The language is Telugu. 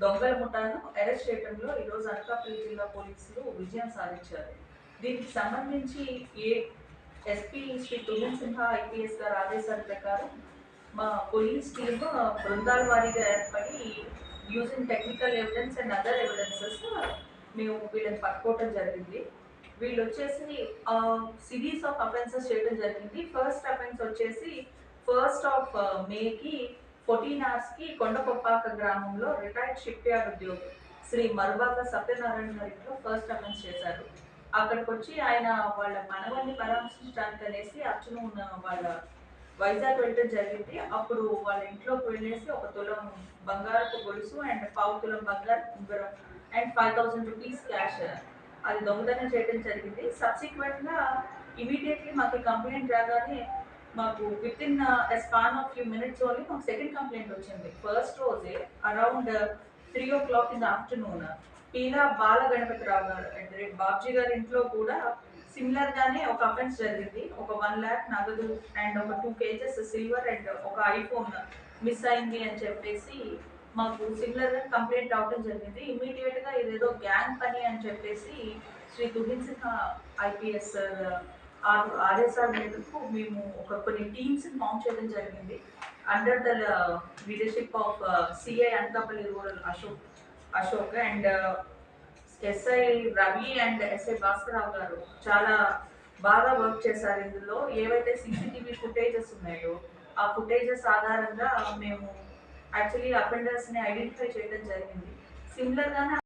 దొంగల ముఠాను అరెస్ట్ చేయడంలో ఈరోజు అనకాపల్లి జిల్లా పోలీసులు విజయం సాధించారు. దీనికి సంబంధించి ఏ ఎస్పీ శ్రీ తుహిన్ సింహ ఐపీఎస్ గారు ఆదేశాల ప్రకారం మా పోలీస్ టీమ్ బృందాల వారీగా ఏర్పడి using technical evidence and other evidences మేము వీళ్ళని పట్టుకోవటం జరిగింది. వీళ్ళు వచ్చేసి సిరీస్ ఆఫ్ అఫెన్సెస్ చేయడం జరిగింది. ఫస్ట్ అఫెన్స్ వచ్చేసి ఫస్ట్ ఆఫ్ మేకి ఫోర్టీన్ అవర్స్కి కొండకొప్పాక గ్రామంలో రిటైర్డ్ షిప్ యార్డ్ ఉద్యోగి శ్రీ మరుబాక సత్యనారాయణ గారి ఫస్ట్ అఫెన్స్ చేశారు. అక్కడికి వచ్చి ఆయన వాళ్ళ మనవల్ని పరామర్శించడానికి అనేసి అచ్చును ఉన్న వాళ్ళ వైజాగ్ వెళ్ళడం జరిగింది. అప్పుడు వాళ్ళ ఇంట్లోకి వెళ్ళేసి ఒక తులం బంగారపు గొలుసు అండ్ పావు తులం బంగారు ఉంగరం and five thousand rupees cash అది దొంగతనం చేయడం జరిగింది. సబ్సిక్వెంట్గా ఇమీడియట్లీ మాకు కంప్లైంట్ రాగానే మాకు within span of few minutes only మాకు సెకండ్ కంప్లైంట్ వచ్చింది. ఫస్ట్ రోజే around three o'clock in the afternoon Peela Bala Ganapathirao గారు అంటే బాబ్జీ గారి ఇంట్లో కూడా సిమిలర్ గానే ఒక అఫెన్స్ జరిగింది. ఒక వన్ ల్యాక్ నగదు అండ్ ఒక టూ కేజెస్ సిల్వర్ అండ్ ఒక ఐఫోన్ మిస్ అయింది అని చెప్పేసి మాకు సిమిలర్గా కంప్లైంట్ రావడం జరిగింది. ఇమీడియట్గా ఇదేదో గ్యాంగ్ పని అని చెప్పేసి శ్రీ తుహిన్ సింహ ఐపీఎస్ ఆర్ఎస్ఆర్ మేరకు మేము ఒక కొన్ని టీమ్స్ ఫామ్ చేయడం జరిగింది. Under the leadership of CI Anakapalli rural Ashok Ashok and SI Ravi and SI Bhaskararao గారు చాలా బాగా వర్క్ చేశారు ఇందులో. ఏవైతే సీసీటీవీ ఫుటేజెస్ ఉన్నాయో ఆ ఫుటేజెస్ ఆధారంగా మేము యాక్చువల్లీ అఫెండర్స్ని ఐడెంటిఫై చేయడం జరిగింది. సిమిలర్గానే